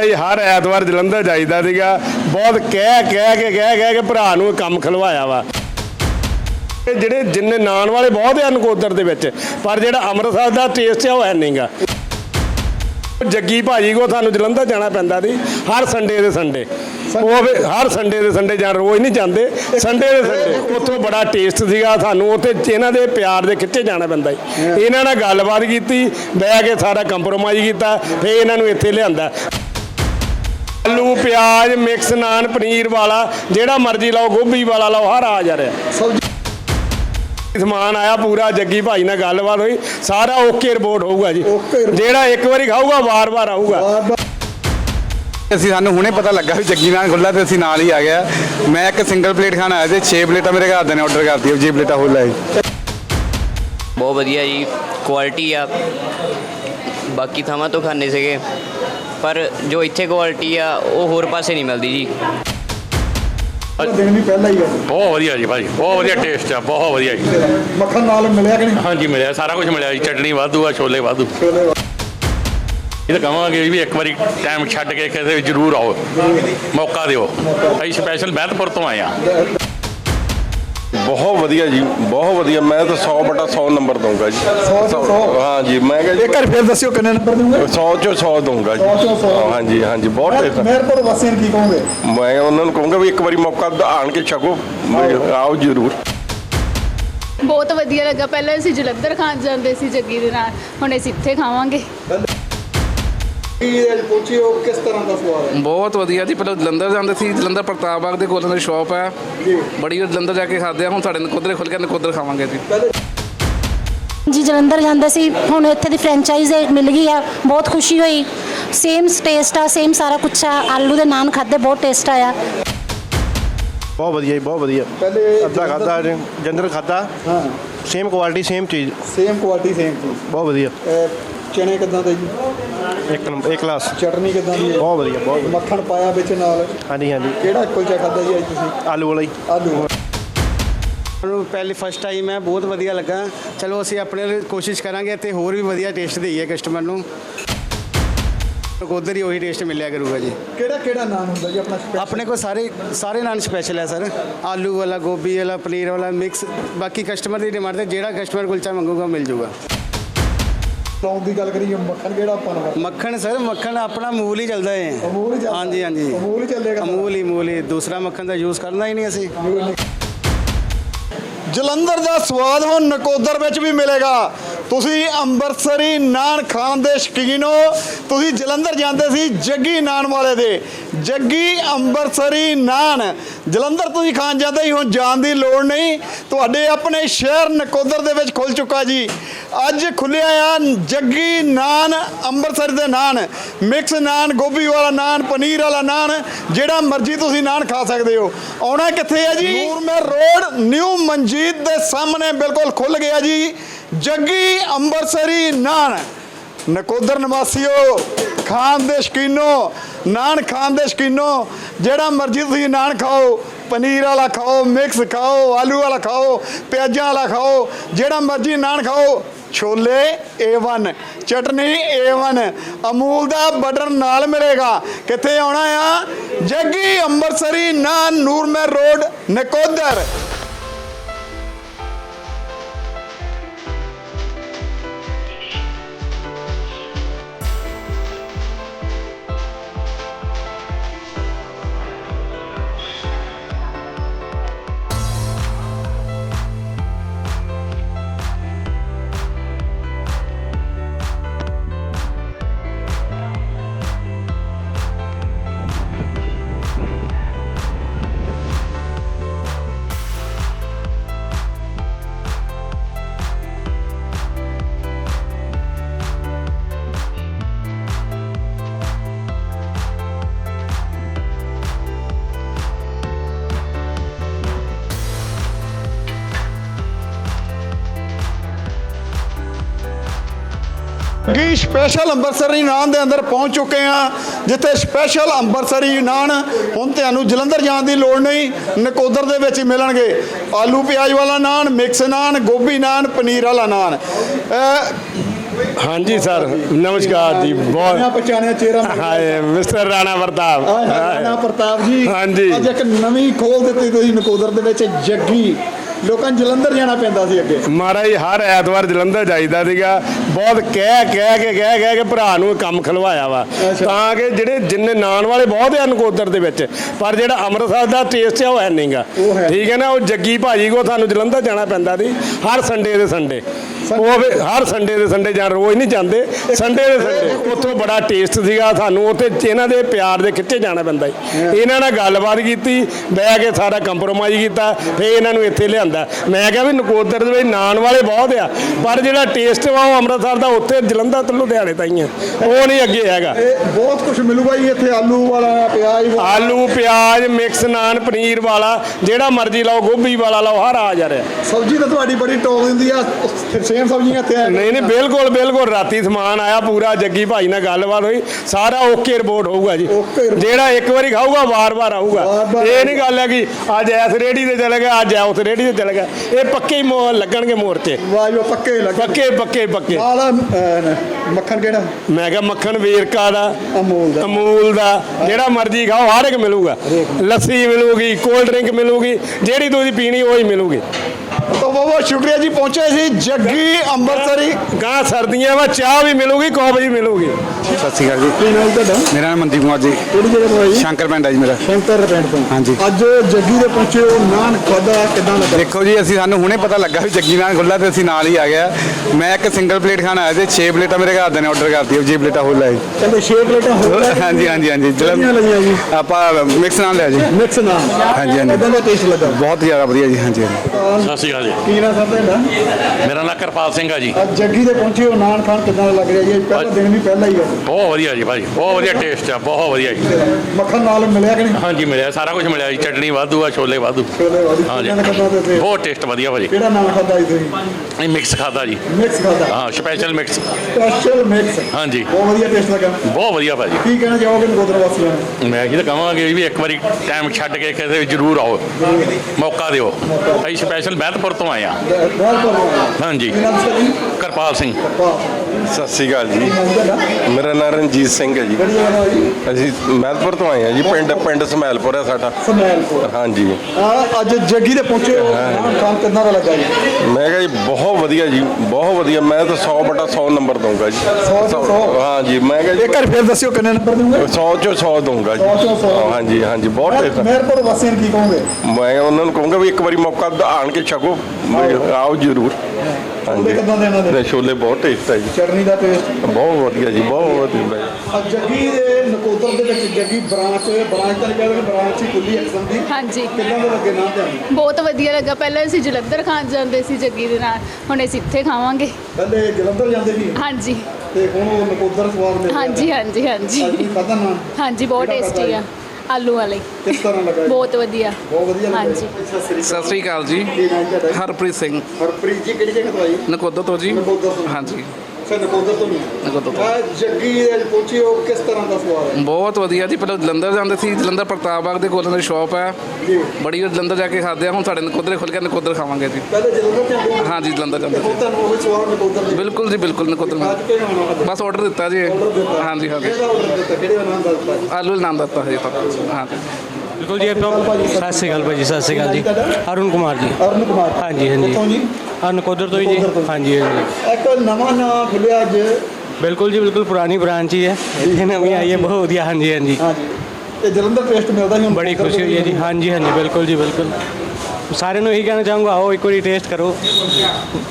ਇਹ ਹਰ ਐਤਵਾਰ ਜਲੰਧਰ ਜਾਈਦਾ ਸੀਗਾ। ਬਹੁਤ ਕਹਿ ਕਹਿ ਕੇ ਕਹਿ ਕਹਿ ਕੇ ਭਰਾ ਨੂੰ ਇਹ ਕੰਮ ਖਲਵਾਇਆ ਵਾ। ਇਹ ਜਿਹੜੇ ਜਿੰਨੇ ਨਾਨ ਵਾਲੇ ਬਹੁਤ ਆ ਨਕੋਦਰ ਦੇ ਵਿੱਚ ਪਰ ਜਿਹੜਾ ਅੰਮ੍ਰਿਤਸਰ ਦਾ ਟੇਸਟ ਆ ਉਹ ਹੈ ਨਹੀਂਗਾ ਜੱਗੀ ਭਾਜੀ ਕੋ ਸਾਨੂੰ ਜਲੰਧਰ ਜਾਣਾ ਪੈਂਦਾ ਸੀ ਹਰ ਸੰਡੇ ਦੇ ਸੰਡੇ ਉਹ ਹਰ ਸੰਡੇ ਦੇ ਸੰਡੇ ਜਾਂ ਰੋਜ਼ ਨਹੀਂ ਜਾਂਦੇ ਸੰਡੇ ਦੇ ਸੰਡੇ ਉੱਥੋਂ ਬੜਾ ਟੇਸਟ ਸੀਗਾ ਸਾਨੂੰ ਉੱਥੇ ਇਹਨਾਂ ਦੇ ਪਿਆਰ ਦੇ ਖਿੱਚੇ ਜਾਣਾ ਪੈਂਦਾ ਸੀ। ਇਹਨਾਂ ਨਾਲ ਗੱਲਬਾਤ ਕੀਤੀ ਬਹਿ ਕੇ ਸਾਰਾ ਕੰਪਰੋਮਾਈਜ਼ ਕੀਤਾ ਫਿਰ ਇਹਨਾਂ ਨੂੰ ਇੱਥੇ ਲਿਆਂਦਾ। ਆਲੂ ਪਿਆਜ਼ ਮਿਕਸ ਨਾਨ ਪਨੀਰ ਵਾਲਾ ਜਿਹੜਾ ਮਰਜ਼ੀ ਲਾਓ ਗੋਭੀ ਵਾਲਾ ਲਾਓ ਹਰ ਆ ਜਾ ਰਿਹਾ। ਸਮਾਨ ਆਇਆ ਪੂਰਾ ਜੱਗੀ ਭਾਈ ਨਾਲ ਗੱਲਬਾਤ ਹੋਈ ਸਾਰਾ ਓਕੇ ਰਿਪੋਰਟ ਹੋਊਗਾ ਜੀ। Okay report। ਜਿਹੜਾ ਇੱਕ ਵਾਰੀ ਖਾਊਗਾ ਵਾਰ-ਵਾਰ ਆਊਗਾ। ਅਸੀਂ ਸਾਨੂੰ ਹੁਣੇ ਪਤਾ ਲੱਗਾ ਵੀ ਜੱਗੀ ਨਾਲ ਖੁੱਲਾ ਤੇ ਅਸੀਂ ਨਾਲ ਹੀ ਆ ਗਿਆ ਮੈਂ ਇੱਕ ਸਿੰਗਲ ਪਲੇਟ ਖਾਣ ਆਇਆ ਤੇ 6 ਪਲੇਟਾਂ ਮੇਰੇ ਘਰ ਦੇ ਨੇ ਆਰਡਰ ਕਰਤੀ 6 ਪਲੇਟਾਂ ਹੋ ਲਾਈ ਬਹੁਤ ਵਧੀਆ ਜੀ ਕੁਆਲਿਟੀ ਆ। ਬਾਕੀ ਥਾਵਾਂ ਤੋਂ ਖਾਣੇ ਸੀਗੇ। ਪਰ ਜੋ ਇੱਥੇ ਕੁਆਲਿਟੀ ਆ ਉਹ ਹੋਰ ਪਾਸੇ ਨਹੀਂ ਮਿਲਦੀ ਜੀ। ਦਿਨ ਵੀ ਪਹਿਲਾਂ ਹੀ ਆ। ਬਹੁਤ ਵਧੀਆ ਜੀ ਭਾਜੀ ਬਹੁਤ ਵਧੀਆ ਟੇਸਟ ਆ ਬਹੁਤ ਵਧੀਆ ਜੀ। ਮੱਖਣ ਨਾਲ ਮਿਲਿਆ ਕਿ ਨਹੀਂ? ਹਾਂਜੀ ਮਿਲਿਆ ਸਾਰਾ ਕੁਝ ਮਿਲਿਆ ਜੀ ਚਟਨੀ ਵਾਧੂ ਆ ਛੋਲੇ ਵਾਧੂ। ਛੋਲੇ ਇਹ ਤਾਂ ਕਹਾਂਗੇ ਵੀ ਇੱਕ ਵਾਰੀ ਟਾਈਮ ਛੱਡ ਕੇ ਕਿਸੇ ਵੀ ਜ਼ਰੂਰ ਆਓ ਮੌਕਾ ਦਿਓ। ਅਸੀਂ ਸਪੈਸ਼ਲ ਮਹਿਤਪੁਰ ਤੋਂ ਆਏ ਆ। ਬਹੁਤ ਵਧੀਆ ਜੀ ਬਹੁਤ ਵਧੀਆ। ਮੈਂ ਤਾਂ 100 ਬਟਾ 100 ਨੰਬਰ ਦਊਂਗਾ ਜੀ। 100 ਚੋਂ 100 ਹਾਂ ਜੀ ਮੈਂ ਕਿਹਾ ਜੀ ਇੱਕ ਵਾਰ ਫਿਰ ਦੱਸਿਓ ਕਿੰਨੇ ਨੰਬਰ ਦੂੰਗੇ 100 ਚੋਂ 100 ਦਊਂਗਾ ਜੀ। 100 ਚੋਂ 100 ਹਾਂ ਜੀ ਹਾਂ ਜੀ ਬਹੁਤ ਟੇਸਟ। ਮੇਰਪੁਰ ਵਾਸੀਆਂ ਨੂੰ ਕੀ ਕਹੋਗੇ? ਮੈਂ ਉਹਨਾਂ ਨੂੰ ਕਹੂੰਗਾ ਵੀ ਇੱਕ ਵਾਰੀ ਮੌਕਾ ਆਣ ਕੇ ਛਕੋ। ਆਓ। ਜ਼ਰੂਰ। ਬਹੁਤ ਵਧੀਆ ਲੱਗਾ। ਪਹਿਲਾਂ ਅਸੀਂ ਜਲੰਧਰ ਖਾਣ ਜਾਂਦੇ ਸੀ ਜੱਗੀ ਦੇ ਨਾਲ। ਹੁਣ ਅਸੀਂ ਇੱਥੇ ਖਾਵਾਂਗੇ। ਕੀ ਇਹ ਪੁੱਛੀ ਉਹ ਕਿਸ ਤਰ੍ਹਾਂ ਦਾ ਸਵਾਦ ਹੈ? ਬਹੁਤ ਵਧੀਆ ਜੀ। ਪਹਿਲਾਂ ਜਲੰਧਰ ਜਾਂਦੇ ਸੀ। ਜਲੰਧਰ ਪ੍ਰਤਾਪ ਬਾਗ ਦੇ ਕੋਲ ਉਹਨਾਂ ਦੀ ਸ਼ਾਪ ਹੈ। ਬੜੀ ਜਲੰਧਰ ਜਾ ਕੇ ਖਾਦੇ ਆ। ਹੁਣ ਸਾਡੇ ਨਕੋਦਰੇ ਖੁੱਲ ਕੇ ਨਕੋਦਰ ਖਾਵਾਂਗੇ ਜੀ। ਜੀ ਜਲੰਧਰ ਜਾਂਦੇ ਸੀ ਹੁਣ ਇੱਥੇ ਦੀ ਫਰੈਂਚਾਈਜ਼ ਮਿਲ ਗਈ ਆ ਬਹੁਤ ਖੁਸ਼ੀ ਹੋਈ। ਸੇਮ ਟੇਸਟ ਆ ਸੇਮ ਸਾਰਾ ਕੁਛ ਆ ਆਲੂ ਦੇ ਨਾਨ ਖਾਦੇ ਬਹੁਤ ਟੇਸਟ ਆਇਆ। ਬਹੁਤ ਵਧੀਆ ਜੀ ਬਹੁਤ ਵਧੀਆ। ਪਹਿਲੇ ਅੱਧਾ ਖਾਦਾ ਜੰਦਰ ਖਾਦਾ ਹਾਂ। ਸੇਮ ਕੁਆਲਿਟੀ ਸੇਮ ਚੀਜ਼। ਸੇਮ ਕੁਆਲਿਟੀ ਸੇਮ ਚੀਜ਼। ਬਹੁਤ ਵਧੀਆ। ਚਨੇ ਕਿਦਾਂ ਦੇ ਜੀ? ਇੱਕ ਨੰਬਰ ਇੱਕ ਕਲਾਸ ਚਟਨੀ ਕਿਦਾਂ ਦੀ ਹੈ? ਬਹੁਤ ਵਧੀਆ ਬਹੁਤ ਮੱਖਣ ਪਾਇਆ ਵਿੱਚ ਨਾਲ। ਹਾਂਜੀ ਹਾਂਜੀ। ਕਿਹੜਾ ਕੁਲਚਾ ਖਾਦਾ ਜੀ ਅੱਜ ਤੁਸੀਂ? ਆਲੂ ਵਾਲਾ ਹੀ। ਆਲੂ ਸਾਨੂੰ ਪਹਿਲੀ ਫਸਟ ਟਾਈਮ ਹੈ ਬਹੁਤ ਵਧੀਆ ਲੱਗਾ। ਚਲੋ ਅਸੀਂ ਆਪਣੇ ਲਈ ਕੋਸ਼ਿਸ਼ ਕਰਾਂਗੇ ਤੇ ਹੋਰ ਵੀ ਵਧੀਆ ਟੇਸਟ ਦੇਈਏ ਕਸਟਮਰ ਨੂੰ। ਉਧਰ ਹੀ ਉਹੀ ਟੇਸਟ ਮਿਲਿਆ ਕਰੂਗਾ ਜੀ। ਕਿਹੜਾ ਕਿਹੜਾ ਨਾਮ ਹੁੰਦਾ ਜੀ ਆਪਣਾ special? ਆਪਣੇ ਕੋਲ ਸਾਰੇ ਸਾਰੇ ਨਾਨ ਸਪੈਸ਼ਲ ਹੈ ਸਰ। ਆਲੂ ਵਾਲਾ ਗੋਭੀ ਵਾਲਾ ਪਨੀਰ ਵਾਲਾ ਮਿਕਸ ਬਾਕੀ ਕਸਟਮਰ ਦੀ ਡਿਮਾਂਡ ਤੇ ਜਿਹੜਾ ਕਸਟਮਰ ਕੁਲਚਾ ਮੰਗੂਗਾ ਮਿਲ ਜਾਊਗਾ ਲੌਂਗ ਦੀ ਗੱਲ ਕਰੀਏ ਮੱਖਣ ਕਿਹੜਾ ਆਪਾਂ ਨੂੰ? ਮੱਖਣ ਸਰ ਮੱਖਣ ਆਪਣਾ ਅਮੂਲ ਹੀ ਚੱਲਦਾ ਹੈ ਅਮੂਲ ਹੀ ਚੱਲਦਾ? ਹਾਂਜੀ ਹਾਂਜੀ। ਅਮੂਲ ਹੀ ਚੱਲੇਗਾ ਅਮੂਲ ਹੀ ਅਮੂਲ ਹੀ। ਦੂਸਰਾ ਮੱਖਣ ਦਾ ਯੂਜ਼ ਕਰਨਾ ਹੀ ਨਹੀਂ ਅਸੀਂ। ਜਲੰਧਰ ਦਾ ਸਵਾਦ ਹੁਣ ਨਕੋਦਰ ਵਿੱਚ ਵੀ ਮਿਲੇਗਾ। ਤੁਸੀਂ ਅੰਮ੍ਰਿਤਸਰੀ ਨਾਨ ਖਾਣ ਦੇ ਸ਼ੌਕੀਨ ਹੋ। ਤੁਸੀਂ ਜਲੰਧਰ ਜਾਂਦੇ ਸੀ ਜੱਗੀ ਨਾਨ ਵਾਲੇ ਦੇ। ਜੱਗੀ, ਅੰਮ੍ਰਿਤਸਰੀ ਨਾਨ। ਜਲੰਧਰ ਤੁਸੀਂ ਖਾਣ ਜਾਂਦੇ ਸੀ, ਹੁਣ ਜਾਣ ਦੀ ਲੋੜ ਨਹੀਂ। ਤੁਹਾਡੇ ਆਪਣੇ ਸ਼ਹਿਰ ਨਕੋਦਰ ਦੇ ਵਿੱਚ ਖੁੱਲ ਚੁੱਕਾ ਜੀ। ਅੱਜ ਖੁੱਲਿਆ ਆ ਜੱਗੀ ਨਾਨ, ਅੰਮ੍ਰਿਤਸਰ ਦੇ ਨਾਨ। ਮਿਕਸ ਨਾਨ, ਗੋਭੀ ਵਾਲਾ ਨਾਨ, ਪਨੀਰ ਵਾਲਾ ਨਾਨ, ਜਿਹੜਾ ਮਰਜ਼ੀ ਤੁਸੀਂ ਨਾਨ ਖਾ ਸਕਦੇ ਹੋ। ਆਉਣਾ ਕਿੱਥੇ ਹੈ ਜੀ? ਨੂਰਮਹਿਰ ਰੋਡ, ਨਿਊ ਮਨਜੀਤ ਦੇ ਸਾਹਮਣੇ ਬਿਲਕੁਲ ਖੁੱਲ ਗਿਆ ਜੀ। ਜੱਗੀ ਅੰਮ੍ਰਿਤਸਰੀ ਨਾਨ ਨਕੋਦਰ ਨਿਵਾਸੀਓ ਖਾਣ ਦੇ ਸ਼ਕੀਨੋ ਨਾਨ ਖਾਣ ਦੇ ਸ਼ਕੀਨੋ, ਜਿਹੜਾ ਮਰਜ਼ੀ ਤੁਸੀਂ ਨਾਨ ਖਾਓ, ਪਨੀਰ ਵਾਲਾ ਖਾਓ, ਮਿਕਸ ਖਾਓ, ਆਲੂ ਵਾਲਾ ਖਾਓ, ਪਿਆਜ਼ਾਂ ਵਾਲਾ ਖਾਓ, ਜਿਹੜਾ ਮਰਜ਼ੀ ਨਾਨ ਖਾਓ, ਛੋਲੇ A1 ਚਟਨੀ A1 ਅਮੂਲ ਦਾ ਬਟਰ ਨਾਲ ਮਿਲੇਗਾ। ਕਿੱਥੇ ਆਉਣਾ ਆ? ਜੱਗੀ ਅੰਮ੍ਰਿਤਸਰੀ ਨਾਨ ਨੂਰਮਹਿਰ ਰੋਡ, ਨਕੋਦਰ। ਸਪੈਸ਼ਲ ਅੰਮ੍ਰਿਤਸਰੀ ਨਾਨ ਦੇ ਅੰਦਰ ਪਹੁੰਚ ਚੁੱਕੇ ਆ ਜਿੱਥੇ ਸਪੈਸ਼ਲ ਅੰਮ੍ਰਿਤਸਰੀ ਨਾਨ ਹੁਣ ਤੁਹਾਨੂੰ ਜਲੰਧਰ ਜਾਣ ਦੀ ਲੋੜ ਨਹੀਂ ਨਕੋਦਰ ਦੇ ਵਿੱਚ ਹੀ ਮਿਲਣਗੇ। ਆਲੂ ਪਿਆਜ਼ ਵਾਲਾ ਨਾਨ ਮਿਕਸ ਨਾਨ ਗੋਭੀ ਨਾਨ ਪਨੀਰ ਵਾਲਾ ਨਾਨ। ਹਾਂਜੀ ਸਰ ਨਮਸਕਾਰ ਜੀ ਬਹੁਤ ਬਹੁਤ ਪਛਾਣਿਆ ਚਿਹਰਾ ਹਾਏ ਮਿਸਟਰ ਰਾਣਾ ਪ੍ਰਤਾਪ। ਰਾਣਾ ਪ੍ਰਤਾਪ ਜੀ। ਹਾਂਜੀ। ਅੱਜ ਇੱਕ ਨਵੀਂ ਖੋਲ ਦਿੱਤੀ ਤੁਸੀਂ ਨਕੋਦਰ ਦੇ ਵਿੱਚ ਜੱਗੀ। ਲੋਕਾਂ ਨੂੰ ਜਲੰਧਰ ਜਾਣਾ ਪੈਂਦਾ ਸੀ ਅੱਗੇ। ਮਹਾਰਾਜ ਹਰ ਐਤਵਾਰ ਜਲੰਧਰ ਜਾਈਦਾ ਸੀਗਾ। ਬਹੁਤ ਕਹਿ ਕਹਿ ਕੇ ਕਹਿ ਕਹਿ ਕੇ ਭਰਾ ਨੂੰ ਕੰਮ ਖਲਵਾਇਆ ਵਾ। ਤਾਂ ਕਿ ਜਿਹੜੇ ਜਿੰਨੇ ਨਾਨ ਵਾਲੇ ਬਹੁਤ ਆ ਨਕੋਦਰ ਦੇ ਵਿੱਚ ਪਰ ਜਿਹੜਾ ਅੰਮ੍ਰਿਤਸਰ ਦਾ ਟੇਸਟ ਆ ਉਹ ਹੈ ਨਹੀਂਗਾ ਉਹ ਹੈ। ਠੀਕ ਹੈ ਨਾ ਉਹ ਜੱਗੀ ਭਾਜੀ ਕੋ ਸਾਨੂੰ ਜਲੰਧਰ ਜਾਣਾ ਪੈਂਦਾ ਸੀ। ਹਰ ਸੰਡੇ ਦੇ ਸੰਡੇ ਉਹ ਵੀ ਹਰ ਸੰਡੇ ਦੇ ਸੰਡੇ ਜਾਂ ਰੋਜ਼ ਨਹੀਂ ਜਾਂਦੇ। ਸੰਡੇ ਦੇ ਸੰਡੇ ਉੱਥੋਂ ਬੜਾ ਟੇਸਟ ਸੀਗਾ ਸਾਨੂੰ। ਉੱਥੇ ਇਹਨਾਂ ਦੇ ਪਿਆਰ ਦੇ ਖਿੱਚੇ ਜਾਣਾ ਪੈਂਦਾ ਸੀ। ਇਹਨਾਂ ਨਾਲ ਗੱਲਬਾਤ ਕੀਤੀ ਬਹਿ ਕੇ ਸਾਰਾ ਕੰਪਰੋਮਾਈਜ਼ ਕੀਤਾ। ਫਿਰ ਇਹਨਾਂ ਨੂੰ ਇੱਥੇ ਲਿਆਂਦਾ। ਮੈਂ ਕਿਹਾ ਵੀ ਨਕੋਦਰ ਦੇ ਵਿੱਚ ਨਾਨ ਵਾਲੇ ਬਹੁਤ ਆ ਪਰ ਜਿਹੜਾ ਟੇਸਟ ਵਾ ਉਹ ਅੰਮ੍ਰਿਤਸਰ ਦਾ ਉੱਥੇ ਜਲੰਧਰ ਤੇ ਲੁਧਿਆਣੇ ਤਾਈਂ ਆ। ਉਹ ਨਹੀਂ ਅੱਗੇ ਹੈਗਾ। ਬਹੁਤ ਕੁਝ ਮਿਲੂਗਾ ਜੀ ਇੱਥੇ ਆਲੂ ਵਾਲਾ ਪਿਆਜ਼ ਆਲੂ ਪਿਆਜ਼ ਮਿਕਸ ਨਾਨ ਪਨੀਰ ਵਾਲਾ ਜਿਹੜਾ ਮਰਜ਼ੀ ਲਾਓ ਗੋਭੀ ਵਾਲਾ ਲਾਓ ਹਰ ਆ ਜਾ ਰਿਹਾ। ਸਬਜ਼ੀ ਤਾਂ ਤੁਹਾਡੀ ਬੜੀ ਟੋਪ ਦਿੰਦੀ ਆ ਸੇਮ ਸਬਜ਼ੀਆਂ ਇੱਥੇ ਆ। ਨਹੀਂ ਨਹੀਂ ਬਿਲਕੁਲ ਬਿਲਕੁਲ ਰਾਤੀ ਸਮਾਨ ਆਇਆ ਪੂਰਾ ਜੱਗੀ ਭਾਈ ਨਾਲ ਗੱਲਬਾਤ ਹੋਈ ਸਾਰਾ ਓਕੇ ਰਿਪੋਰਟ ਹੋਊਗਾ ਜੀ। ਜਿਹੜਾ ਇੱਕ ਵਾਰੀ ਖਾਊਗਾ ਵਾਰ-ਵਾਰ ਆਊਗਾ। ਇਹ ਨਹੀਂ ਗੱਲ ਹੈ ਕਿ ਅੱਜ ਐਸ ਰੇੜੀ ਤੇ ਚਲੇ ਗਿਆ ਅੱਜ ਉਸ ਰੇੜੀ ਤੇ ਚਲੇ ਗਿਆ। ਇਹ ਪੱਕੇ ਹੀ ਮੋ- ਲੱਗਣਗੇ ਮੋਰਚੇ ਵਾਹ ਜੀ ਵਾਹ, ਪੱਕੇ ਲੱਗ ਪੱਕੇ ਪੱਕੇ ਪੱਕੇ। ਅਹ, ਮੱਖਣ ਕਿਹੜਾ? ਮੈਂ ਕਿਹਾ ਮੱਖਣ ਵੇਰਕਾ ਦਾ ਅਮੂਲ ਦਾ। ਅਮੂਲ ਦਾ। ਜਿਹੜਾ ਮਰਜ਼ੀ ਖਾਓ ਹਰ ਇੱਕ ਮਿਲੂਗਾ। ਲੱਸੀ ਮਿਲੂਗੀ ਕੋਲਡ ਡਰਿੰਕ ਮਿਲੂਗੀ ਜਿਹੜੀ ਤੁਸੀਂ ਪੀਣੀ ਉਹ ਹੀ ਮਿਲੂਗੀ। ਤਾਂ ਬਹੁਤ ਬਹੁਤ ਸ਼ੁਕਰੀਆ ਜੀ ਪਹੁੰਚੇ ਸੀ ਜੱਗੀ ਅੰਮ੍ਰਿਤਸਰੀ। ਗਾਂ ਸਰਦੀਆਂ ਵਾ ਚਾਹ ਵੀ ਮਿਲੂਗੀ ਕੌਫੀ ਵੀ ਮਿਲੂਗੀ। ਸਤਿ ਸ਼੍ਰੀ ਅਕਾਲ ਜੀ। ਕੀ ਨਾਮ ਤੁਹਾਡਾ? ਮੇਰਾ ਨਾਮ ਮਨਦੀਪ ਕੁਮਾਰ ਜੀ। ਕਿਹੜੀ ਜਗ੍ਹਾ ਤੋਂ ਆਈ ਸ਼ੰਕਰ ਪਿੰਡ ਹੈ ਜੀ ਮੇਰਾ। ਸ਼ੰਕਰ ਪਿੰਡ ਤੋਂ। ਹਾਂਜੀ। ਅੱਜ ਜੱਗੀ ਦੇ ਪਹੁੰਚੇ ਹੋ ਨਾਨ ਖਾਦਾ ਕਿਦਾਂ ਲੱਗਾ? ਦੇਖੋ ਜੀ ਅਸੀਂ ਸਾਨੂੰ ਹੁਣੇ ਪਤਾ ਲੱਗਾ ਵੀ ਜੱਗੀ ਨਾਲ ਖੁੱਲਾ ਤੇ ਅਸੀਂ ਨਾਲ ਹੀ ਆ ਗਿਆ। ਮੈਂ ਇੱਕ ਸਿੰਗਲ ਪਲੇਟ ਖਾਣ ਆਇਆ ਤੇ 6 ਪਲੇਟਾਂ ਮੇਰੇ ਘਰ ਦੇ ਨੇ ਆਰਡਰ ਕਰਤੀ 6 ਪਲੇਟਾਂ ਹੋ ਲਾਈ ਕਹਿੰਦੇ 6 ਪਲੇਟਾਂ ਹੋ ਗਈਆਂ ਹਾਂਜੀ ਹਾਂਜੀ ਹਾਂਜੀ ਜੀ? ਆਪਾਂ ਮਿਕਸ ਨਾਲ ਲਿਆ ਜੀ। ਮਿਕਸ ਨਾਨ ਹਾਂਜੀ, ਹਾਂਜੀ। ਕਿਦਾਂ ਦਾ ਟੇਸਟ ਲੱਗਾ। ਬਹੁਤ ਜ਼ਿਆਦਾ ਵਧੀਆ ਜੀ ਹਾਂਜੀ ਹਾਂਜੀ। ਸਤਿ ਸ਼੍ਰੀ ਅਕਾਲ ਜੀ। ਕੀ ਨਾਮ ਸਰ ਤੁਹਾਡਾ? ਮੇਰਾ ਨਾਮ ਕਿਰਪਾਲ ਸਿੰਘ ਆ ਜੀ। ਜੱਗੀ ਦੇ ਪਹੁੰਚੇ ਹੋ ਨਾਨ ਖਾਣ ਕਿਦਾਂ ਦਾ ਲੱਗ ਰਿਹਾ ਜੀ? ਪਹਿਲਾ ਦਿਨ ਵੀ ਪਹਿਲਾ ਹੀ ਹੈ ਬਹੁਤ ਵਧੀਆ ਜੀ ਭਾਜੀ ਬਹੁਤ ਵਧੀਆ ਟੇਸਟ ਆ ਬਹੁਤ ਵਧੀਆ ਜੀ। ਮੱਖਣ ਨਾਲ ਮਿਲਿਆ ਕਿ ਨਹੀਂ? ਹਾਂਜੀ ਮਿਲਿਆ ਸਾਰਾ ਕੁਝ ਮਿਲਿਆ ਜੀ ਚਟਣੀ ਵਾਧੂ ਆ ਛੋਲੇ ਵਾਧੂ। ਛੋਲੇ ਵਾਲੀ ਹਾਂਜੀ। ਤੇ ਬਹੁਤ ਟੇਸਟ ਵਧੀਆ ਭਾਜੀ। ਕਿਹੜਾ ਨਾਮ ਖਾਦਾ ਜੀ ਤੁਸੀਂ? ਇਹ ਮਿਕਸ ਖਾਦਾ ਜੀ। ਮਿਕਸ ਖਾਦਾ ਹਾਂ ਸਪੈਸ਼ਲ ਮਿਕਸ ਸਪੈਸ਼ਲ ਮਿਕਸ ਹਾਂਜੀ। ਬਹੁਤ ਵਧੀਆ ਟੇਸਟ ਲੱਗਾ। ਬਹੁਤ ਵਧੀਆ ਭਾਜੀ। ਕੀ ਕਹਿਣਾ ਚਾਹੋਗੇ ਨਗੋਦਰ ਵਾਸੀਆਂ ਨੂੰ? ਮੈਂ ਇਹ ਤਾਂ ਕਹਾਂਗੇ ਵੀ ਇੱਕ ਵਾਰੀ ਟਾਈਮ ਛੱਡ ਕੇ ਕਿਸੇ ਜ਼ਰੂਰ ਆਓ। ਮੌਕਾ ਦਿਓ। ਅਸੀਂ ਸਪੈਸ਼ਲ ਮਹਿਤਪੁਰ ਤੋਂ ਆਏ ਆ ਬਹੁਤ ਬਹੁਤ ਹਾਂਜੀ। ਕੀ ਨਾਮ ਸਰ ਜੀ ਕਿਰਪਾਲ ਸਿੰਘ। ਸਤਿ ਸ਼੍ਰੀ ਅਕਾਲ ਜੀ। ਮੇਰਾ ਨਾਮ ਰਣਜੀਤ ਸਿੰਘ ਹੈ ਜੀ। ਅਸੀਂ ਮਹਿਲਪੁਰ ਤੋਂ ਆਏ ਹਾਂ ਜੀ। ਪਿੰਡ ਪਿੰਡ ਸਮੈਲਪੁਰ ਹੈ ਸਾਡਾ। ਸਮੈਲਪੁਰ। ਹਾਂਜੀ। ਆ ਅੱਜ ਜੱਗੀ ਦੇ ਪਹੁੰਚੇ ਹੋ। ਖਾਣ ਕਿਦਾਂ ਦਾ ਲੱਗਾ ਜੀ? ਮੈਂ ਕਿਹਾ ਜੀ ਬਹੁਤ ਵਧੀਆ ਜੀ ਬਹੁਤ ਵਧੀਆ। ਮੈਂ ਤਾਂ 100 ਬਟਾ 100 ਨੰਬਰ ਦਊਂਗਾ ਜੀ। ਸੌ ਚੋਂ ਸੌ? ਹਾਂ ਜੀ ਮੈਂ ਕਿਹਾ ਜੀ ਇੱਕ ਵਾਰ ਫਿਰ ਦੱਸਿਓ ਕਿੰਨੇ ਨੰਬਰ ਦੂੰਗੇ 100 ਚੋਂ 100 ਦਊਂਗਾ ਜੀ। ਸੌ ਚੋਂ ਸੌ? ਹਾਂਜੀ ਹਾਂਜੀ ਬਹੁਤ ਟੇਸਟ ਮਹਿਰਪੁਰ ਵਾਸੀਆਂ ਨੂੰ ਕੀ ਕਹੋਗੇ? ਮੈਂ ਉਹਨਾਂ ਨੂੰ ਕਹੂੰਗਾ ਵੀ ਇੱਕ ਵਾਰੀ ਮੌਕਾ ਆਣ ਕੇ ਛਕੋ। ਆਓ ਜ਼ਰੂਰ। ਛੋਲੇ ਕਿੱਦਾਂ ਦੇ ਇਹਨਾਂ ਦੇ? ਨੇ ਛੋਲੇ ਬਹੁਤ ਟੇਸਟ ਹੈ ਜੀ। ਚਟਨੀ ਦਾ ਟੇਸਟ ਬਹੁਤ ਵਧੀਆ ਜੀ ਬਹੁਤ ਵਧੀਆ ਜੀ। ਅੱਜ ਜੱਗੀ ਦੇ ਨਕੋਦਰ ਦੇ ਵਿੱਚ ਜੱਗੀ ਬ੍ਰਾਂਚ ਬ੍ਰਾਂਚ ਤਾਂ ਕਹਿੰਦੇ ਬ੍ਰਾਂਚ ਹੀ ਖੁੱਲੀ ਐਕਸਨ ਦੀ। ਹਾਂਜੀ। ਦਾ ਲੱਗੇ? ਨਾ ਤੁਹਾਨੂੰ ਬਹੁਤ ਵਧੀਆ ਲੱਗਾ। ਪਹਿਲਾਂ ਅਸੀਂ ਜਲੰਧਰ ਖਾਣ ਜਾਂਦੇ ਸੀ ਜੱਗੀ ਦੇ ਨਾਲ। ਹੁਣ ਅਸੀਂ ਇੱਥੇ ਖਾਵਾਂਗੇ। ਪਹਿਲੇ ਜਲੰਧਰ ਜਾਂਦੇ ਸੀ। ਹਾਂਜੀ। ਤੇ ਹੁਣ ਉਹ ਨਕੋਦਰ ਸਵਾਦ ਮਿਲ ਹਾਂਜੀ ਹਾਂਜੀ ਹਾਂਜੀ। ਅੱਜ ਪਤਾ ਨਾ? ਹਾਂਜੀ ਬਹੁਤ ਟੇਸਟੀ ਆ। ਆਲੂ ਵਾਲੇ। ਕਿਸ ਤਰ੍ਹਾਂ ਲੱਗਾ? ਬਹੁਤ ਵਧੀਆ। ਬਹੁਤ ਵਧੀਆ ਹਾਂਜੀ। ਸਤਿ ਸ੍ਰੀ ਅਕਾਲ ਜੀ। ਹਰਪ੍ਰੀਤ ਸਿੰਘ। ਹਰਪ੍ਰੀਤ ਜੀ ਕਿਹੜੀ ਜਗ੍ਹਾ ਤੋਂ ਆਈ ਨਕੋਦਰ ਤੋਂ ਜੀ। ਹਾਂਜੀ। ਸਰ ਨਕੋਦਰ ਤੋਂ ਨਹੀਂ। ਨਕੋਦਰ ਤੋਂ। ਆ ਜੱਗੀ ਦੇ ਅੱਜ ਪਹੁੰਚੇ ਹੋ ਕਿਸ ਤਰ੍ਹਾਂ ਦਾ ਸਵਾਦ ਹੈ? ਬਹੁਤ ਵਧੀਆ ਜੀ ਪਹਿਲਾਂ ਜਲੰਧਰ ਜਾਂਦੇ ਸੀ ਜਲੰਧਰ ਪ੍ਰਤਾਪ ਬਾਗ ਦੇ ਕੋਲ ਉਹਨਾਂ ਦੀ ਸ਼ਾਪ ਹੈ। ਜੀ। ਬੜੀ ਜਲੰਧਰ ਜਾ ਕੇ ਖਾਦੇ ਆ ਹੁਣ ਸਾਡੇ ਨਕੋਦਰ ਖੁੱਲ ਕੇ ਨਕੋਦਰ ਖਾਵਾਂਗੇ ਜੀ। ਪਹਿਲੇ ਜਲੰਧਰ ਜਾਂਦੇ ਸੀ? ਹਾਂਜੀ ਜਲੰਧਰ ਜਾਂਦੇ ਹੁਣ ਤੁਹਾਨੂੰ ਉਹ ਸਵਾਦ ਨਕੋਦਰ ਸੀ ਦੀ ਬਿਲਕੁਲ ਜੀ ਬਿਲਕੁਲ ਨਕੋਦਰ ਬਸ ਆਰਡਰ ਦਿੱਤਾ ਜੀ। ਆਰਡਰ ਦਿੱਤਾ। ਹਾਂਜੀ ਹਾਂਜੀ। ਕਿਹੜਾ ਆਰਡਰ ਦਿੱਤਾ? ਕਿਹੜੇ ਨਾਮ ਦਾ ਦਿੱਤਾ ਜੀ ਆਲੂ ਨਾਮ ਦਿੱਤਾ ਹੈ ਜੀ। ਹਾਂਜੀ। ਬਿਲਕੁਲ ਜੀ ਸਤਿ ਸ਼੍ਰੀ ਅਕਾਲ ਭਾਜੀ ਸਤਿ ਸ਼੍ਰੀ ਅਕਾਲ ਜੀ। ਅਰੁਣ ਕੁਮਾਰ ਜੀ। ਅਰੁਣ ਕੁਮਾਰ। ਹਾਂਜੀ, ਹਾਂਜੀ। ਜੀ ਨਕੋਦਰ ਤੋਂ ਹੀ ਜੀ। ਨਕੋਦਰ ਤੋਂ। ਹਾਂਜੀ ਹਾਂਜੀ। ਇੱਕ ਨਵਾਂ ਨਾਂ ਖੁੱਲਿਆ ਅੱਜ। ਬਿਲਕੁਲ ਜੀ ਬਿਲਕੁਲ ਪੁਰਾਣੀ ਬ੍ਰਾਂਚ ਹੀ ਹੈ। ਇੱਥੇ ਨਵੀਂ ਆਈ ਹੈ ਬਹੁਤ ਵਧੀਆ। ਹਾਂਜੀ ਹਾਂਜੀ। ਹਾਂਜੀ। ਤੇ ਜਲੰਧਰ ਟੇਸਟ ਮਿਲਦਾ ਸੀ ਹੁਣ। ਬੜੀ ਖੁਸ਼ੀ ਹੋਈ ਹੈ ਜੀ। ਹਾਂਜੀ ਹਾਂਜੀ ਬਿਲਕੁਲ ਜੀ ਬਿਲਕੁਲ। ਸਾਰਿਆਂ ਨੂੰ ਇਹੀ ਕਹਿਣਾ ਚਾਹੂੰਗਾ ਆਓ ਇੱਕ ਵਾਰੀ ਟੇਸਟ ਕਰੋ।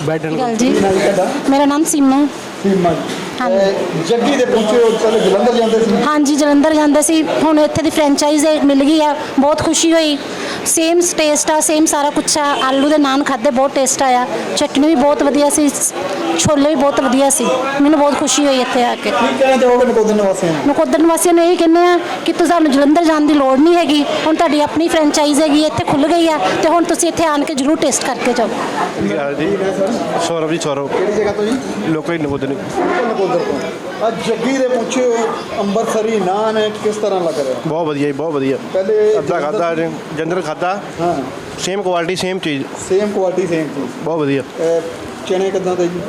ਬੈਠਣ ਗੱਲ ਜੀ? ਕੀ ਨਾਮ ਜੀ ਤੁਹਾਡਾ? ਮੇਰਾ ਨਾਮ ਸੀਮਾ। ਸੀਮਾ ਜੀ। ਹਾਂਜੀ। ਜੱਗੀ ਦੇ ਜਲੰਧਰ ਜਾਂਦੇ ਸੀ। ਹਾਂਜੀ ਜਲੰਧਰ ਜਾਂਦੇ ਸੀ। ਹੁਣ ਇੱਥੇ ਦੀ ਫਰੈਂਚਾਈਜ਼ ਮਿਲ ਗਈ ਆ। ਬਹੁਤ ਖੁਸ਼ੀ ਹੋਈ। ਸੇਮ ਟੇਸਟ ਆ ਸੇਮ ਸਾਰਾ ਕੁਛ ਆ। ਆਲੂ ਦੇ ਨਾਨ ਖਾਦੇ ਬਹੁਤ ਟੇਸਟ ਆਇਆ। ਚਟਨੀ ਵੀ ਬਹੁਤ ਵਧੀਆ ਸੀ। ਛੋਲੇ ਵੀ ਬਹੁਤ ਵਧੀਆ ਸੀ। ਮੈਨੂੰ ਬਹੁਤ ਖੁਸ਼ੀ ਹੋਈ ਇੱਥੇ ਆ ਕੇ। ਕੀ ਕਹਿਣਾ ਚਾਹੋਗੇ ਨਕੋਦਰ ਨਿਵਾਸੀਆਂ ਨੂੰ? ਨਕੋਦਰ ਨਿਵਾਸੀਆਂ ਨੂੰ ਇਹ ਕਹਿੰਦੇ ਆ ਕਿ ਤੁਸੀਂ ਸਾਨੂੰ ਜਲੰਧਰ ਜਾਣ ਦੀ ਲੋੜ ਨਹੀਂ ਹੈਗੀ। ਹੁਣ ਤੁਹਾਡੀ ਆਪਣੀ ਫਰੈਂਚਾਈਜ਼ ਹੈਗੀ ਇੱਥੇ ਖੁੱਲ ਗਈ ਆ ਤੇ ਹੁਣ ਤੁਸੀਂ ਇੱਥੇ ਆਣ ਕੇ ਜ਼ਰੂਰ ਟੇਸਟ ਕਰਕੇ ਜਾਓ। ਜੀ? ਸੌਰਵ ਜੀ ਸੌਰਵ। ਕਿਹੜੀ ਜਗ੍ਹਾ ਤੋਂ ਜੀ? ਲੋਕਲ ਬਿਲਕੁਲ ਨਕੋਦਰ ਤੋਂ। ਅੱਜ ਜੱਗੀ ਦੇ ਹੋ ਅੰਮ੍ਰਿਤਸਰੀ ਨਾਨ ਹੈ ਕਿਸ ਤਰ੍ਹਾਂ ਲੱਗ ਰਿਹਾ? ਬਹੁਤ ਵਧੀਆ ਜੀ ਬਹੁਤ ਵਧੀਆ। ਪਹਿਲੇ ਅੱਧਾ ਖਾਦਾ ਜੰਦਰ ਖਾਦਾ ਹਾਂ। ਸੇਮ ਕੁਆਲਿਟੀ ਸੇਮ ਚੀਜ਼। ਸੇਮ ਕੁਆਲਿਟੀ ਸੇਮ ਚੀਜ਼। ਬਹੁਤ ਵਧੀਆ। ਚਨੇ ਕਿਦਾਂ ਦੇ ਜੀ?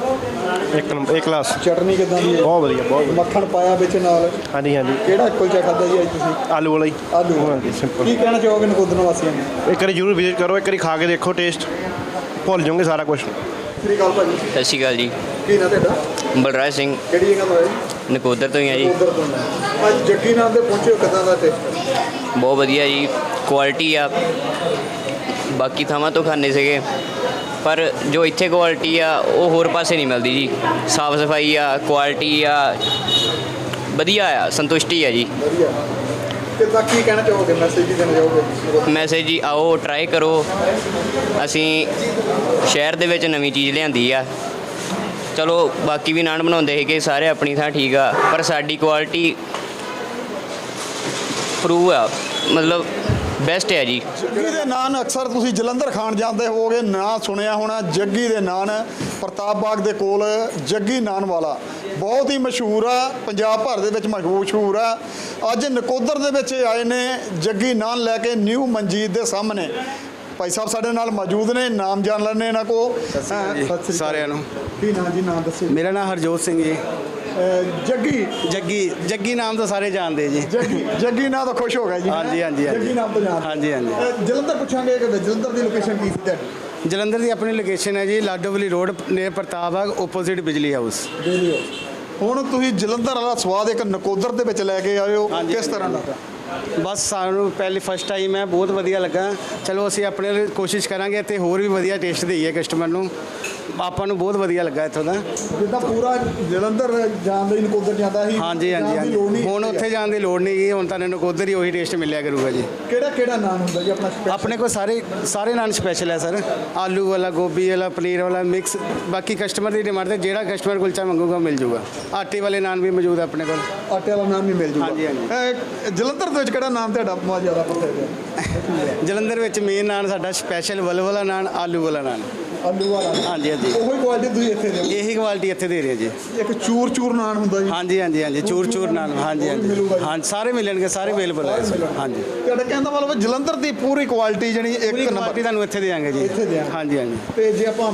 ਇੱਕ ਨੰਬਰ ਇੱਕ ਕਲਾਸ ਚਟਨੀ ਕਿਦਾਂ ਦੀ ਹੈ? ਬਹੁਤ ਵਧੀਆ ਬਹੁਤ ਵਧੀਆ। ਮੱਖਣ ਪਾਇਆ ਵਿੱਚ ਨਾਲ। ਹਾਂਜੀ ਹਾਂਜੀ। ਕਿਹੜਾ ਕੁਲਚਾ ਖਾਦਾ ਜੀ ਅੱਜ ਤੁਸੀਂ? ਆਲੂ ਵਾਲਾ ਹੀ। ਆਲੂ। ਹਾਂਜੀ ਸਿੰਪਲ ਕੀ ਕਹਿਣਾ ਚਾਹੋਗੇ ਨਕੋਦਰ ਵਾਸੀਆਂ ਨੂੰ? ਇੱਕ ਵਾਰੀ ਜ਼ਰੂਰ ਵਿਜ਼ਿਟ ਕਰੋ ਇੱਕ ਵਾਰੀ ਖਾ ਕੇ ਦੇਖੋ ਟੇਸਟ ਭੁੱਲ ਜਾਓਗੇ ਸਾਰਾ ਕੁਝ ਸ੍ਰੀ ਅਕਾਲ ਭਾਜੀ। ਸਤਿ ਸ਼੍ਰੀ ਅਕਾਲ ਜੀ। ਕੀ ਨਾਂ ਤੁਹਾਡਾ? ਬਲਰਾਜ ਸਿੰਘ। ਕਿਹੜੀ ਜਗ੍ਹਾ ਤੋਂ ਹੈ ਜੀ? ਨਕੋਦਰ ਤੋਂ ਹੀ ਆ ਜੀ। ਨਕੋਦਰ ਤੋਂ। ਅੱਜ ਜੱਗੀ ਨਾਮ ਦੇ ਪਹੁੰਚੇ ਕਿਦਾਂ ਦਾ ਟੇਸਟ ਬਹੁਤ ਵਧੀਆ ਜੀ। ਕੁਆਲਿਟੀ ਆ। ਬਾਕੀ ਥਾਵਾਂ ਤੋਂ ਖਾਣੇ ਸੀਗੇ। ਪਰ ਜੋ ਇੱਥੇ ਕੁਆਲਿਟੀ ਆ ਉਹ ਹੋਰ ਪਾਸੇ ਨਹੀਂ ਮਿਲਦੀ ਜੀ। ਸਾਫ਼ ਸਫ਼ਾਈ ਆ ਕੁਆਲਿਟੀ ਆ ਵਧੀਆ ਆ ਸੰਤੁਸ਼ਟੀ ਆ ਜੀ। ਵਧੀਆ। ਕਿਦਾਂ ਕੀ ਕਹਿਣਾ ਚਾਹੋਗੇ? ਮੈਸੇਜ ਕੀ ਦੇਣਾ ਚਾਹੋਗੇ? ਮੈਸੇਜ ਜੀ ਆਓ ਟਰਾਈ ਕਰੋ। ਅਸੀਂ ਸ਼ਹਿਰ ਦੇ ਵਿੱਚ ਨਵੀਂ ਚੀਜ਼ ਲਿਆਂਦੀ ਆ। ਚਲੋ ਬਾਕੀ ਵੀ ਨਾਨ ਬਣਾਉਂਦੇ ਸੀਗੇ ਸਾਰੇ ਆਪਣੀ ਥਾਂ ਠੀਕ ਆ ਪਰ ਸਾਡੀ ਕੁਆਲਿਟੀ ਪ੍ਰੂਵ ਆ। ਮਤਲਬ ਬੈਸਟ ਹੈ ਜੀ। ਜੱਗੀ ਦੇ ਨਾਨ ਅਕਸਰ ਤੁਸੀਂ ਜਲੰਧਰ ਖਾਣ ਜਾਂਦੇ ਹੋਗੇ ਨਾਂ ਸੁਣਿਆ ਹੋਣਾ, ਜੱਗੀ ਦੇ ਨਾਨ ਪ੍ਰਤਾਪ ਬਾਗ ਦੇ ਕੋਲ ਜੱਗੀ ਨਾਨ ਵਾਲਾ। ਬਹੁਤ ਹੀ ਮਸ਼ਹੂਰ ਆ, ਪੰਜਾਬ ਭਰ ਦੇ ਵਿੱਚ ਮਸ਼ਹੂਰ ਆ। ਅੱਜ ਨਕੋਦਰ ਦੇ ਵਿੱਚ ਆਏ ਨੇ ਜੱਗੀ ਨਾਨ ਲੈ ਕੇ ਨਿਊ ਮਨਜੀਤ ਦੇ ਸਾਹਮਣੇ। ਭਾਈ ਸਾਹਿਬ ਸਾਡੇ ਨਾਲ ਮੌਜੂਦ ਨੇ ਨਾਮ ਜਾਣ ਲੈਣੇ ਇਹਨਾਂ ਕੋ। ਸਾਰਿਆਂ ਨੂੰ। ਕੀ ਨਾਮ ਜੀ ਨਾਮ ਦੱਸੋ ਮੇਰਾ ਨਾਮ ਹਰਜੋਤ ਸਿੰਘ ਜੀ। ਜੱਗੀ। ਜੱਗੀ ਜੱਗੀ ਨਾਮ ਤਾਂ ਸਾਰੇ ਜਾਣਦੇ ਜੀ। ਜੱਗੀ ਜੱਗੀ ਨਾਂ ਤੋਂ ਖੁਸ਼ ਹੋ ਗਿਆ ਜੀ? ਹਾਂਜੀ, ਹਾਂਜੀ। ਜੱਗੀ ਨਾਮ ਤੋਂ ਜਾਣਦੇ। ਹਾਂਜੀ, ਹਾਂਜੀ। ਜਲੰਧਰ ਪੁੱਛਾਂਗੇ ਕਿ ਜਲੰਧਰ ਦੀ ਲੋਕੇਸ਼ਨ ਕੀ ਸੀ ਤੁਹਾਡੀ? ਜਲੰਧਰ ਦੀ ਆਪਣੀ ਲੋਕੇਸ਼ਨ ਹੈ ਜੀ ਲਾਡੋਵਲੀ ਰੋਡ ਨੇ ਪ੍ਰਤਾਪ ਬਾਗ ਆਪੋਜ਼ਿਟ ਬਿਜਲੀ ਹਾਊਸ ਹੁਣ ਤੁਸੀਂ ਜਲੰਧਰ ਵਾਲਾ ਸਵਾਦ ਇੱਕ ਨਕੋਦਰ ਦੇ ਵਿੱਚ ਲੈ ਕੇ ਆਏ ਹੋ। ਹਾਂਜੀ, ਕਿਸ ਤਰ੍ਹਾਂ ਦਾ? ਬਸ ਸਾਨੂੰ ਪਹਿਲੀ ਫਸਟ ਟਾਈਮ ਹੈ, ਬਹੁਤ ਵਧੀਆ ਲੱਗਾ। ਚਲੋ ਅਸੀਂ ਆਪਣੇ ਕੋਸ਼ਿਸ਼ ਕਰਾਂਗੇ ਤੇ ਹੋਰ ਵੀ ਵਧੀਆ ਟੇਸਟ ਦੇਈਏ ਕਸਟਮਰ ਨੂੰ। ਆਪਾਂ ਨੂੰ ਬਹੁਤ ਵਧੀਆ ਲੱਗਾ ਇੱਥੋਂ ਦਾ। ਜਿੱਦਾਂ ਪੂਰਾ ਜਲੰਧਰ ਜਾਣ ਲਈ ਨਕੋਦਰ ਜਾਂਦਾ ਸੀ ਹਾਂਜੀ ਹਾਂਜੀ ਜਾਣ ਦੀ ਲੋੜ ਹਾਂਜੀ ਨਹੀਂ ਹੁਣ ਉੱਥੇ ਜਾਣ ਦੀ ਲੋੜ ਨਹੀਂ ਗਈ ਹੁਣ ਤੁਹਾਨੂੰ ਨਕੋਦਰ ਹੀ ਉਹੀ ਟੇਸਟ ਮਿਲਿਆ ਕਰੂਗਾ ਜੀ। ਕਿਹੜਾ ਕਿਹੜਾ ਨਾਮ ਹੁੰਦਾ ਜੀ ਆਪਣਾ special? ਆਪਣੇ ਕੋਲ ਸਾਰੇ ਸਾਰੇ ਨਾਨ ਸਪੈਸ਼ਲ ਹੈ ਸਰ। ਆਲੂ ਵਾਲਾ ਗੋਭੀ ਵਾਲਾ ਪਨੀਰ ਵਾਲਾ ਮਿਕਸ ਬਾਕੀ ਕਸਟਮਰ ਦੀ ਡਿਮਾਂਡ ਤੇ ਜਿਹੜਾ ਕਸਟਮਰ ਕੁਲਚਾ ਮੰਗੂਗਾ ਮਿਲ ਜੂਗਾ। ਆਟੇ ਵਾਲੇ ਨਾਨ ਵੀ ਮੌਜੂਦ ਹੈ ਆਪਣੇ ਕੋਲ। ਆਟੇ ਵਾਲਾ ਨਾਮ ਵੀ ਮਿਲ ਜੂਗਾ। ਹਾਂਜੀ, ਹਾਂਜੀ। ਅਹ ਜਲੰਧਰ ਦੇ ਵਿੱਚ ਕਿਹੜਾ ਨਾਮ ਤੁਹਾਡਾ ਬਹੁਤ ਜ਼ਿਆਦਾ ਪਸੰਦ ਹੈ? ਜਲੰਧਰ ਵਿੱਚ ਮੇਨ ਨਾਨ ਸਾਡਾ ਸਪੈਸ਼ਲ ਵਲ ਵਾਲਾ ਨਾਨ ਆਲੂ ਵਾਲਾ ਨਾਨ। ਆਲੂ ਵਾਲਾ। ਹਾਂਜੀ ਹਾਂਜੀ। ਉਹੀ ਕੁਆਲਿਟੀ ਤੁਸੀਂ ਇੱਥੇ ਦਿਓ। ਇਹੀ ਕੁਆਲਿਟੀ ਇੱਥੇ ਦੇ ਰਹੇ ਜੀ। ਇੱਕ ਚੂਰ ਚੂਰ ਨਾਨ ਹੁੰਦਾ ਜੀ। ਹਾਂਜੀ ਹਾਂਜੀ ਹਾਂਜੀ ਚੂਰ ਚੂਰ ਨਾਨ ਹਾਂਜੀ ਉਹ ਵੀ ਹਾਂਜੀ। ਮਿਲੂਗਾ ਜੀ। ਹਾਂ ਸਾਰੇ ਮਿਲਣਗੇ ਸਾਰੇ ਅਵੇਲੇਬਲ ਹੈ ਸਰ ਹਾਂਜੀ। ਤੁਹਾਡਾ ਕਹਿੰਦਾ ਮਤਲਬ ਜਲੰਧਰ ਦੀ ਪੂਰੀ ਕੁਆਲਿਟੀ ਜਿਹੜੀ ਇੱਕ ਪੂਰੀ ਨੰਬਰ। ਕੁਆਲਿਟੀ ਤੁਹਾਨੂੰ ਇੱਥੇ ਦੇਵਾਂਗੇ ਜੀ। ਇੱਥੇ ਦਿਆਂਗੇ। ਹਾਂਜੀ ਹਾਂਜੀ। ਤੇ ਜੇ ਆਪਾਂ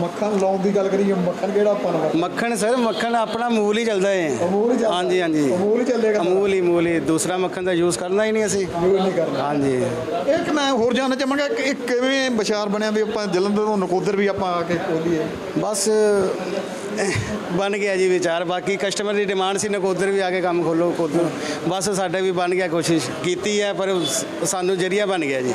ਮੱਖਣ ਲਾਉਣ ਦੀ ਗੱਲ ਕਰੀਏ ਮੱਖਣ ਕਿਹੜਾ ਆਪਾਂ ਨੂੰ ਮੱਖਣ ਸਰ ਮੱਖਣ ਆਪਣਾ ਮੂਲ ਹੀ ਚੱਲਦਾ ਹੈ ਅਮੂਲ ਹੀ। ਹਾਂਜੀ ਹਾਂਜੀ। ਅਮੂਲ ਹੀ ਚੱਲੇਗਾ ਅਮੂਲ ਹੀ ਮੂਲ ਹੀ। ਦੂਸਰਾ ਮੱਖਣ ਦਾ ਯੂਜ਼ ਕਰਨਾ ਹੀ ਨਹੀਂ ਅਸੀਂ। ਯੂਜ਼ ਨਹੀਂ ਕਰਨਾ। ਹਾਂਜੀ। ਇੱਕ ਮੈਂ ਹੋਰ ਜਾਣਨਾ ਚਾਹਾਂਗਾ ਕਿ ਕਿਵੇਂ ਵਿਚਾਰ ਬਣਿਆ ਵੀ ਆਪਾਂ ਜਲੰਧਰ ਤੋਂ ਨਕੋਦਰ ਵੀ ਆਪਾਂ ਆ ਕੇ ਖੋਲੀਏ। ਬਸ ਬਣ ਗਿਆ ਜੀ ਵਿਚਾਰ। ਬਾਕੀ ਕਸਟਮਰ ਦੀ ਡਿਮਾਂਡ ਸੀ ਨਕੋਦਰ ਵੀ ਆ ਕੇ ਕੰਮ ਖੋਲੋ ਕੋਦਰ ਬਸ ਸਾਡਾ ਵੀ ਬਣ ਗਿਆ ਕੋਸ਼ਿਸ਼ ਕੀਤੀ ਹੈ ਪਰ ਸਾਨੂੰ ਜਰੀਆ ਬਣ ਗਿਆ ਜੀ।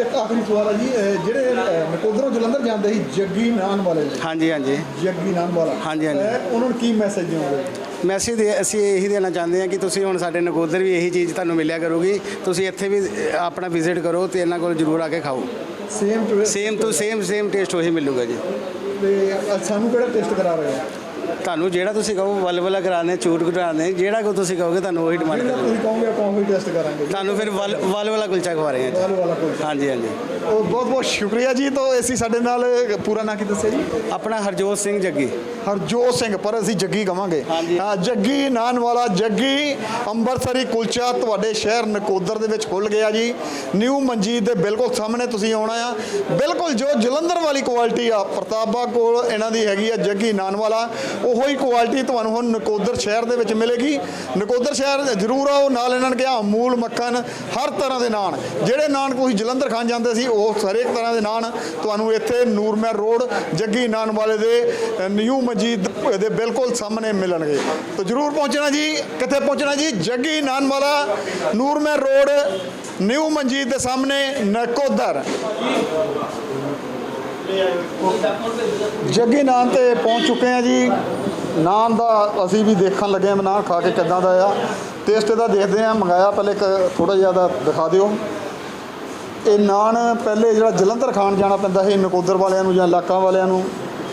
ਇੱਕ ਆਖਰੀ ਸਵਾਲ ਹੈ ਜੀ ਜਿਹੜੇ ਨਕੋਦਰੋਂ ਜਲੰਧਰ ਜਾਂਦੇ ਸੀ ਜੱਗੀ ਨਾਨ ਵਾਲੇ ਹਾਂਜੀ ਹਾਂਜੀ। ਜੱਗੀ ਨਾਨ ਵਾਲਾ ਹਾਂਜੀ, ਹਾਂਜੀ। ਉਹਨਾਂ ਨੂੰ ਕੀ ਮੈਸੇਜ ਦਿਓਗੇ ਮੈਸੇਜ ਦੇ ਅਸੀਂ ਇਹੀ ਦੇਣਾ ਚਾਹੁੰਦੇ ਹਾਂ ਕਿ ਤੁਸੀਂ ਹੁਣ ਸਾਡੇ ਨਕੋਦਰ ਵੀ ਇਹੀ ਚੀਜ਼ ਤੁਹਾਨੂੰ ਮਿਲਿਆ ਕਰੂਗੀ। ਤੁਸੀਂ ਇੱਥੇ ਵੀ ਆਪਣਾ ਵਿਜ਼ਿਟ ਕਰੋ ਤੇ ਇਹਨਾਂ ਕੋਲ ਜ਼ਰੂਰ ਆ ਕੇ ਖਾਓ। Same to same to same same taste ਉਹੀ ਮਿਲੂਗਾ ਜੀ। ਤੇ ਸਾਨੂੰ ਕਿਹੜਾ ਟੈਸਟ ਕਰਾ ਰਹੇ ਹੋ? ਤੁਹਾਨੂੰ ਜਿਹੜਾ ਤੁਸੀਂ ਕਹੋ ਵੱਲ ਵੱਲਾ ਕਰਾਣੇ ਚੂਟ ਕਰਾਣੇ ਜਿਹੜਾ ਕੋ ਤੁਸੀਂ ਕਹੋਗੇ ਤੁਹਾਨੂੰ ਉਹੀ ਡਿਮਾਂਡ ਜਿਹੜਾ ਕਰੋ ਤੁਸੀਂ ਕਹੋਗੇ ਆਪਾਂ ਉਹੀ ਟੈਸਟ ਕਰਾਂਗੇ ਤੁਹਾਨੂੰ ਫਿਰ ਵੱਲ ਵੱਲ ਵਾਲਾ ਕੁਲਚਾ ਖਵਾ ਰਹੇ ਹਾਂ ਹਾਂਜੀ ਹਾਂਜੀ। ਉਹ ਬਹੁਤ ਬਹੁਤ ਸ਼ੁਕਰੀਆ ਜੀ ਤੋਂ ਅਸੀਂ ਸਾਡੇ ਨਾਲ ਪੂਰਾ ਨਾਂ ਕੀ ਦੱਸਿਆ ਜੀ? ਆਪਣਾ ਹਰਜੋਤ ਸਿੰਘ ਜੱਗੀ। ਹਰਜੋਤ ਸਿੰਘ ਪਰ ਅਸੀਂ ਜੱਗੀ ਕਵਾਂਗੇ। ਹਾਂ ਜੱਗੀ ਨਾਨ ਵਾਲਾ ਜੱਗੀ ਅੰਮ੍ਰਿਤਸਰੀ ਕੁਲਚਾ ਤੁਹਾਡੇ ਸ਼ਹਿਰ ਨਕੋਦਰ ਦੇ ਵਿੱਚ ਖੁੱਲ ਗਿਆ ਜੀ। ਨਿਊ ਮਨਜੀਤ ਦੇ ਬਿਲਕੁਲ ਸਾਹਮਣੇ ਤੁਸੀਂ ਆਉਣਾ ਆ। ਬਿਲਕੁਲ ਜੋ ਜਲੰਧਰ ਵਾਲੀ ਕੁਆਲਿਟੀ ਆ ਪ੍ਰਤਾਪਾ ਕੋਲ ਇਹਨਾਂ ਦੀ ਹੈਗੀ ਆ ਜੱਗੀ ਨਾਨ ਵਾਲਾ ਉਹੋ ਹੀ ਕੁਆਲਿਟੀ ਤੁਹਾਨੂੰ ਹੁਣ ਨਕੋਦਰ ਸ਼ਹਿਰ ਦੇ ਵਿੱਚ ਮਿਲੇਗੀ। ਨਕੋਦਰ ਸ਼ਹਿਰ ਜ਼ਰੂਰ ਆਓ ਨਾਲ ਇਹਨਾਂ ਨੇ ਕਿਹਾ ਅਮੂਲ ਮੱਖਣ ਹਰ ਤਰ੍ਹਾਂ ਦੇ ਨਾਨ। ਜਿਹੜੇ ਨਾਨ ਤੁਸੀਂ ਜਲੰਧਰ ਖਾਣ ਜਾਂਦੇ ਸੀ ਉਹ ਹਰੇਕ ਤਰ੍ਹਾਂ ਦੇ ਨਾਨ ਤੁਹਾਨੂੰ ਇੱਥੇ ਨੂਰਮਹਿਰ ਰੋਡ, ਜੱਗੀ ਨਾਨ ਵਾਲੇ ਦੇ ਨਿਊ ਮਜੀਦ ਦੇ ਬਿਲਕੁਲ ਸਾਹਮਣੇ ਮਿਲਣਗੇ। ਤਾਂ ਜਰੂਰ ਪਹੁੰਚਣਾ ਜੀ। ਕਿੱਥੇ ਪਹੁੰਚਣਾ ਜੀ? ਜੱਗੀ ਨਾਨ ਵਾਲਾ ਨੂਰਮਹਿਰ ਰੋਡ, ਨਿਊ ਮਜੀਦ ਦੇ ਸਾਹਮਣੇ, ਨਕੋਦਰ। ਜੱਗੀ ਨਾਨ ਤੇ ਪਹੁੰਚ ਚੁੱਕੇ ਆ ਜੀ। ਨਾਨ ਦਾ ਅਸੀਂ ਵੀ ਦੇਖਣ ਲੱਗੇ ਹਾਂ ਵੀ ਨਾਨ ਖਾ ਕੇ ਕਿੱਦਾਂ ਦਾ ਆ। ਟੇਸਟ ਇਹਦਾ ਦੇਖਦੇ ਆ ਮੰਗਾਇਆ ਪਹਿਲੇ ਇੱਕ ਥੋੜਾ ਜਿਹਾ ਦਾ ਦਿਖਾ ਦਿਓ। ਇਹ ਨਾਨ ਪਹਿਲੇ ਜਿਹੜਾ ਜਲੰਧਰ ਖਾਣ ਜਾਣਾ ਪੈਂਦਾ ਸੀ, ਨਕੋਦਰ ਵਾਲਿਆਂ ਨੂੰ ਜਾਂ ਇਲਾਕਾਂ ਵਾਲਿਆਂ ਨੂੰ,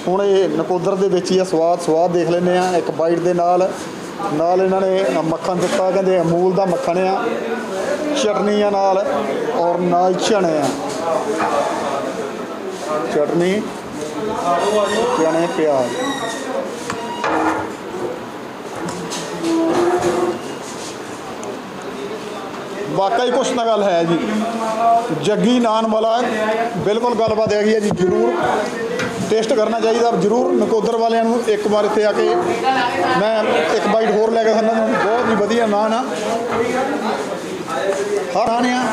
ਹੁਣ ਇਹ ਨਕੋਦਰ ਦੇ ਵਿੱਚ ਹੀ ਆ, ਸਵਾਦ ਸਵਾਦ ਦੇਖ ਲੈਂਦੇ ਆ, ਇੱਕ ਬਾਈਟ ਦੇ ਨਾਲ ਨਾਲ ਇਹਨਾਂ ਨੇ ਮੱਖਣ ਦਿੱਤਾ, ਕਹਿੰਦੇ ਅਮੂਲ ਦਾ ਮੱਖਣ ਆ, ਚਟਨੀ ਆ ਨਾਲ, ਔਰ ਨਾਲ ਚਣੇ ਆ। ਚਟਨੀ, ਚਣੇ, ਪਿਆਜ਼। ਵਾਕਈ ਕੁਛ ਨਾ ਗੱਲ ਹੈ ਜੀ। ਜੱਗੀ ਨਾਨ ਵਾਲਾ, ਬਿਲਕੁਲ ਗੱਲਬਾਤ ਹੈਗੀ ਹੈ ਜੀ, ਜ਼ਰੂਰ ਟੇਸਟ ਕਰਨਾ ਚਾਹੀਦਾ, ਜਰੂਰ ਨਕੋਦਰ ਵਾਲਿਆਂ ਨੂੰ ਇੱਕ ਵਾਰ ਇੱਥੇ ਆ ਕੇ ਮੈਂ ਇੱਕ ਬਾਈਟ ਹੋਰ ਲੈ ਕੇ ਖਾਣਾ ਬਹੁਤ ਹੀ ਵਧੀਆ ਨਾਨ ਆ। ਹਰ ਖਾਣੇ ਆ।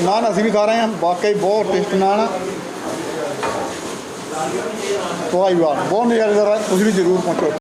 ਨਾਨ ਅਸੀਂ ਵੀ ਖਾ ਰਹੇ ਹਾਂ ਵਾਕਈ ਬਹੁਤ ਟੇਸਟ ਨਾਨ ਆ। ਵਾਹ ਵਾਹ, ਬਹੁਤ ਨਜ਼ਾਰੇਦਾਰ ਆ ਤੁਸੀਂ ਵੀ ਜਰੂਰ ਪਹੁੰਚੋ।